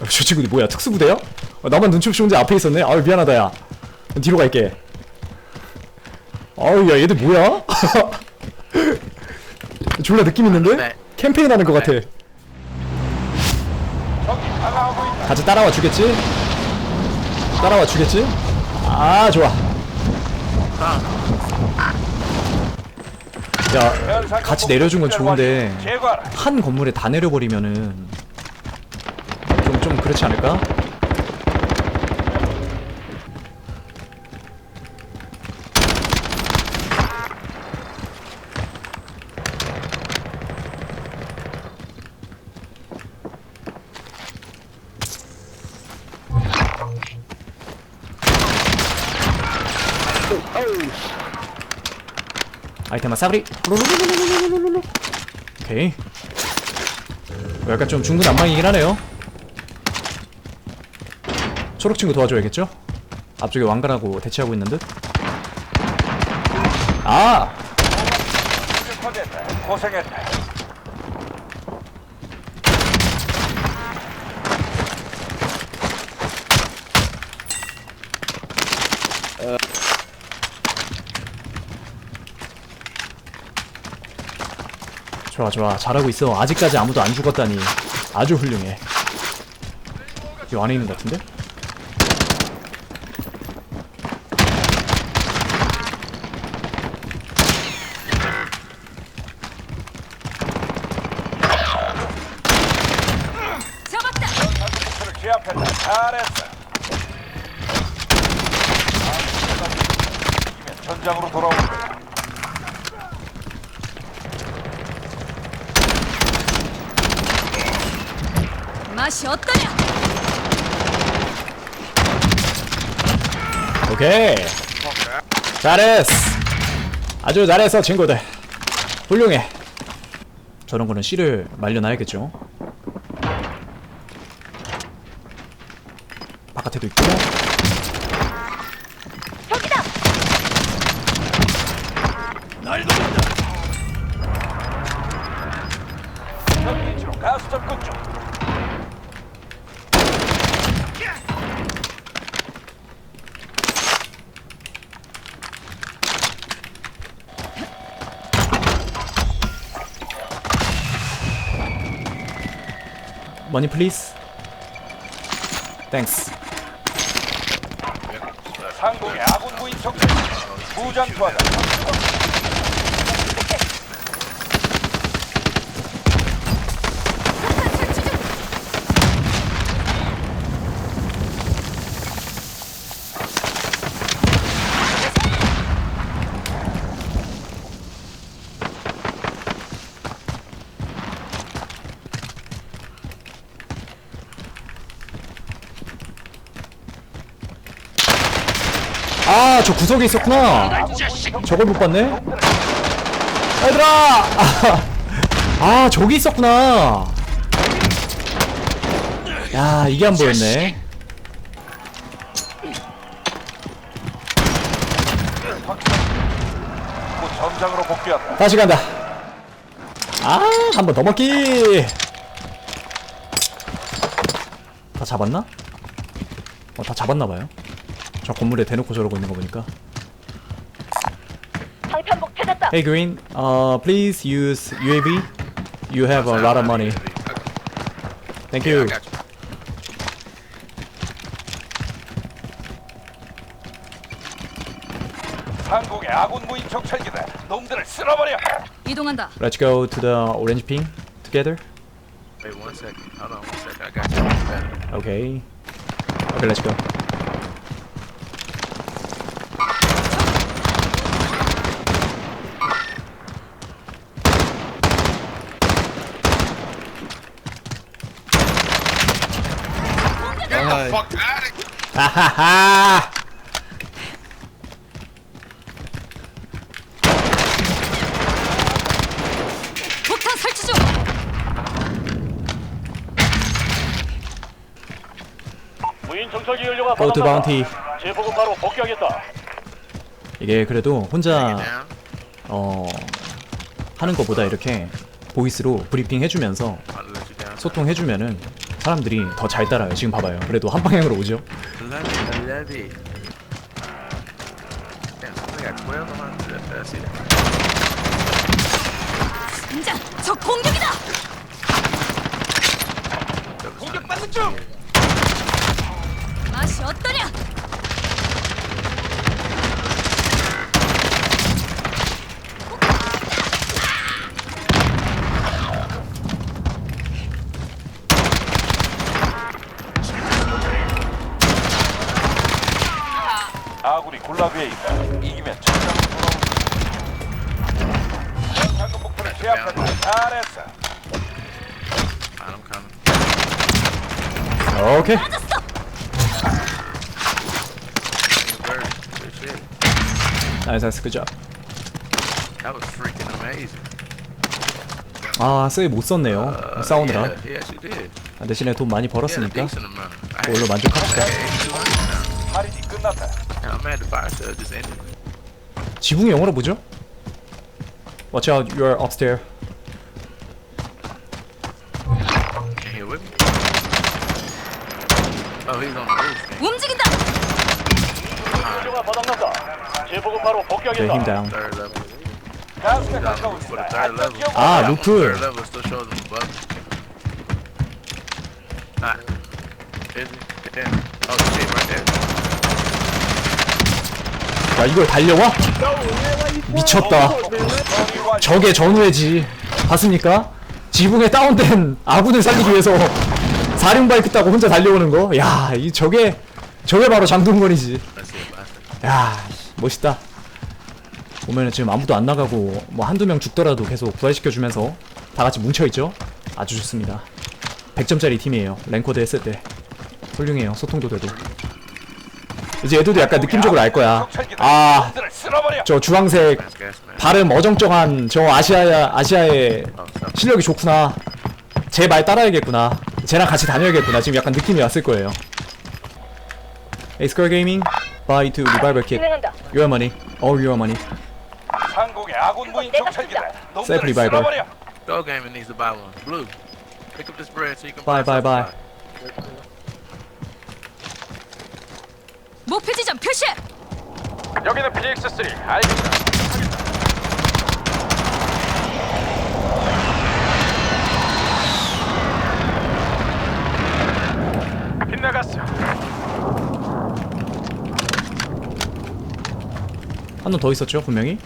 어, 저 친구들 뭐야 특수부대야? 어, 나만 눈치 없이 혼자 앞에 있었네 아유 미안하다 야 뒤로 갈게 아유 야 얘들 뭐야? 졸라 느낌 있는데? 네. 캠페인 하는 것 같아 같이 따라와 주겠지? 따라와 주겠지? 아 좋아 야 같이 내려준 건 좋은데. 한 건물에 다 내려버리면은 그렇지 않을까? 아이템만 싸그리. 오케이. 뭐 약간 좀 중근 안망이긴 하네요. 초록 친구 도와줘야겠죠? 앞쪽에 왕관하고 대치하고 있는 듯 아! 고생했다. 고생했다. 좋아 좋아 잘하고 있어 아직까지 아무도 안 죽었다니 아주 훌륭해 이 안에 있는 것 같은데? 잡았다. 그를 제압했다. 잘했어. 이면 전장으로 거야. 맛이 어떠냐? 오케이 잘했어 아주 잘했어 친구들 훌륭해 저런 거는 씨를 말려놔야겠죠 바깥에도 있고 저기다. 적 위치로 가스 접근 중. 머니 플리즈 땡스 상공의 아 군 무인 적들. 무장 투하다. 아, 저 구석에 있었구나. 저걸 못 봤네. 얘들아! 아, 저기 있었구나. 야, 이게 안 보였네. 곧 전장으로 복귀한다. 다시 간다. 아, 한 번 더 먹기. 다 잡았나? 어, 다 잡았나 봐요. 저 건물에 대놓고 저러고 있는 거 보니까. 방탄복 찾았다. Hey Green, uh, please use UAV. You have a lot of money. Thank you. 상공의 아군 무인 정찰기다. 놈들을 쓸어버려. 이동한다. Let's go to the orange ping together. Wait one second. Hold on one second. I got you. Okay. Okay, let's go. Fuck out of 하하하. 폭탄 설치 중. 무인 정찰기 연료가 to bounty. 제보금 바로 복귀하겠다. 이게 그래도 혼자 down. 어 하는 것보다 이렇게 보이스로 브리핑 해주면서 I'll let you down. 소통해주면은 사람들이 더 잘 따라요. 지금 봐봐요. 그래도 한 방향으로 오죠. I love it. I love it. Damn, I got 12 on my. I see that. 인자, 적 공격이다. 공격받는 중. 맛이 어떠냐? 아 굴라그에 있다. 이기면 전장으로 돌아온다. 상급 목표를 제압한다. 잘했어. I'm coming. 오케이. Bird. Good shit. 나이스 나이스 그죠. That was freaking amazing. 아 세이 못 썼네요. Uh, 싸우느라. Yeah, yeah, she did. 아, 대신에 돈 많이 Yeah, a 벌었으니까 decent amount. I 그걸로 만족합시다. I had 200 now. 할인이 끝났다. And I'm mad the fire sale just ended. 지붕이 영어로 뭐죠? Watch out, you're upstairs. Can you with me? Oh, he's on the roof. man. 움직인다. 조종아 바닥난다. 제보고 바로 네, 복귀하겠다. 힘 다운. Third level. 가스가 He's on the 가까워 roof for the third 안전 level. 지역으로 아, 루프. Third level still shows him above. Ah. Is he? Damn. Oh shit, right there. 야 이걸 달려와? 미쳤다. 적의 전우회지. 봤습니까? 지붕에 다운된 아군을 살리기 위해서 사륜바이크 타고 혼자 달려오는 거. 야, 이 저게 저게 바로 장동건이지. 야, 멋있다. 보면은 지금 아무도 안 나가고 뭐 한두 명 죽더라도 계속 부활시켜주면서 다 같이 뭉쳐있죠? 아주 좋습니다. 100점짜리 팀이에요. 랭코드 했을 때. 훌륭해요. 소통도 되고. 이제 애들도 약간 느낌적으로 알 거야. 아. 저 주황색. 발음 어정쩡한 저 아시아 아시아의 Oh, 실력이 좋구나. 제 말 따라야겠구나. 쟤랑 같이 다녀야겠구나. 지금 약간 느낌이 왔을 거예요. 에이스컬 게이밍 buy to revival kit. Your money. All your money. 상공의 아군 무인 정찰기다. Safe 놈들을 revival. 쓸어버려. Go Gaming needs to buy one. Blue. Pick up this bread so you can Bye, buy bye, something. 목표 지점 표시. 여기는 PX3. 알겠다. 빗나갔어. 한 놈 더 있었죠, 분명히.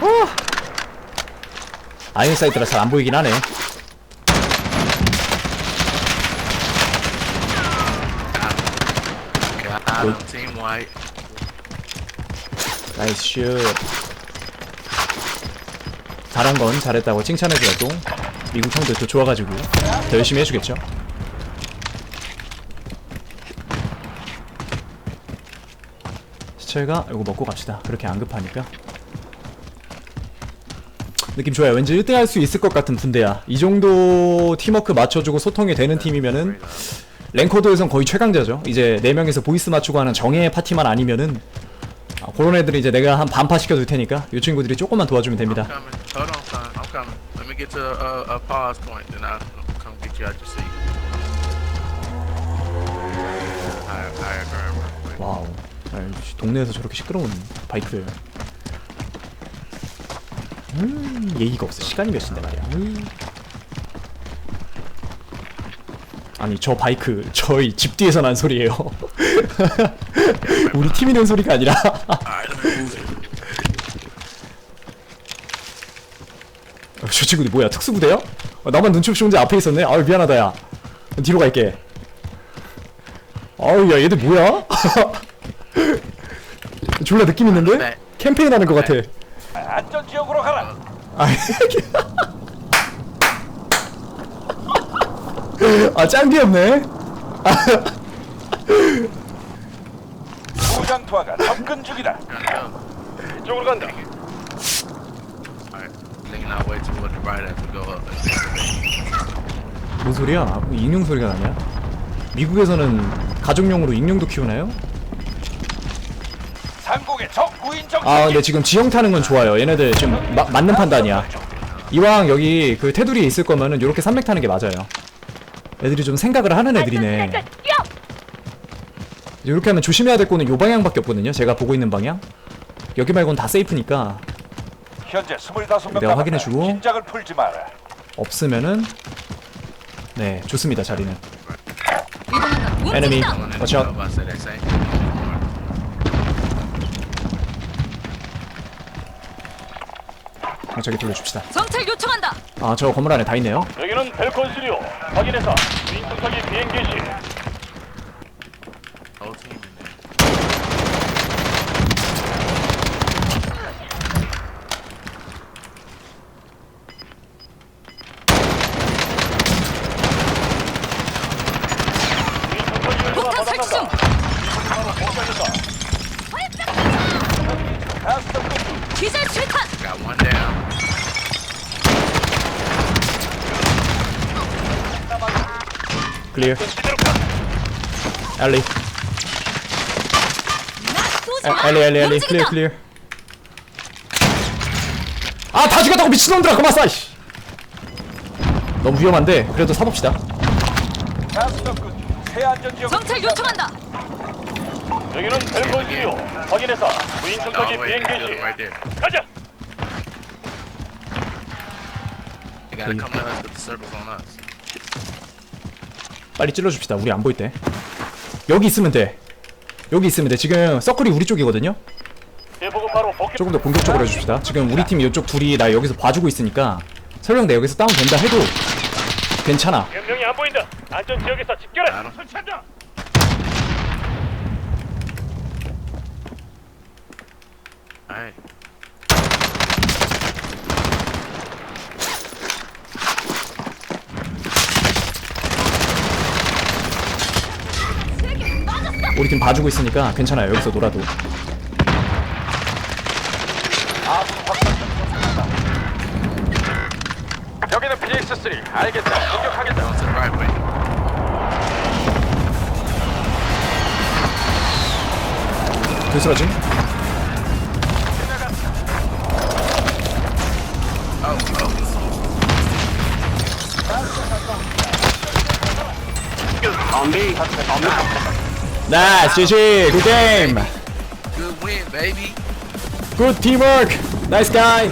오! 아인사이드라 잘 안 보이긴 하네. Got White. 나이스 슛. 잘한 건 잘했다고 칭찬해줘도 미국 형들 또 좋아가지고 더 열심히 해주겠죠. 시철가 이거 먹고 갑시다. 그렇게 안 급하니까. 느낌 좋아요. 왠지 1등 할수 있을 것 같은 분대야. 이 정도 팀워크 맞춰주고 소통이 되는 팀이면은 랭커드에선 거의 최강자죠. 이제 4명에서 보이스 맞추고 하는 정예 파티만 아니면은 아, 그런 애들이 이제 내가 한 반파 시켜둘 테니까 이 친구들이 조금만 도와주면 됩니다. 와우. 아이, 동네에서 저렇게 시끄러운 바이크예요. 음, 예의가 없어. 시간이 몇 시인데 말이야. 음. 아니 저 바이크 저희 집 뒤에서 난 소리예요. 우리 팀이 낸 소리가 아니라. 저 친구들 뭐야 특수부대야? 어, 나만 눈치 없이 혼자 앞에 있었네. 아유 미안하다 야. 뒤로 갈게. 아유 야 얘들 뭐야? 졸라 느낌 있는데? 캠페인 하는 것 같아. 안전 지역으로 가라. 아, 아 짱 귀엽네. 무장 투하가 접근 중이다. 이쪽으로 간다. Alright. Lean our way toward the right as we go up. 뭔 소리야? 아, 익룡 소리가 나냐? 미국에서는 가족용으로 익룡도 키우나요? 상공의 적 무인 정찰기. 아 근데 지금 지형 타는 건 좋아요. 얘네들 지금 마, 맞는 판단이야. 이왕 여기 그 테두리에 있을 거면은 요렇게 산맥 타는 게 맞아요 애들이 좀 생각을 하는 애들이네. 이렇게 하면 조심해야 될 거는 요 방향밖에 없거든요. 제가 보고 있는 방향. 여기 말고는 다 세이프니까. 현재 25명 내가 확인해주고. 긴장을 풀지 마라. 없으면은 네 좋습니다 자리는. thing. 어, 저기 돌려줍시다. 정찰 요청한다. 아 저 건물 안에 다 있네요. 여기는 벨콘 수리오. 확인해서 윙크까지 비행 개시 Whole team in there. 윙크까지 폭탄 설치 중. 기절 실탄. Got one down. 에- 엘리 엘리 엘리 클리어 움직인다. 클리어 아다 죽였다고 미친놈들아 그만 쏴 이씨. 너무 위험한데 그래도 사봅시다. 가스덕군 새 안전 지역 정찰 요청한다. 여기는 수리오 확인해서 wait, 비행 개시. building right there. 가자! They gotta come to us with the circles on us. 빨리 찔러줍시다. 우리 안 보일 때. 여기 있으면 돼. 여기 있으면 돼. 지금 서클이 우리 쪽이거든요? 조금 더 공격적으로 해줍시다. 지금 우리 팀 이쪽 둘이 나 여기서 봐주고 있으니까 설령 내 여기서 다운 된다 해도 괜찮아. 명령이 안 보인다. 안전 지역에서 집결해. 설치한다. Alright. 우리 팀 봐주고 있으니까 괜찮아요. 여기서 놀아도. 여기는 PX3 알겠다. 공격하겠다. 되스러짐? Oh, oh. 나 이스 GG 굿 게임 Good win, baby. 굿 팀워크 나이스 가이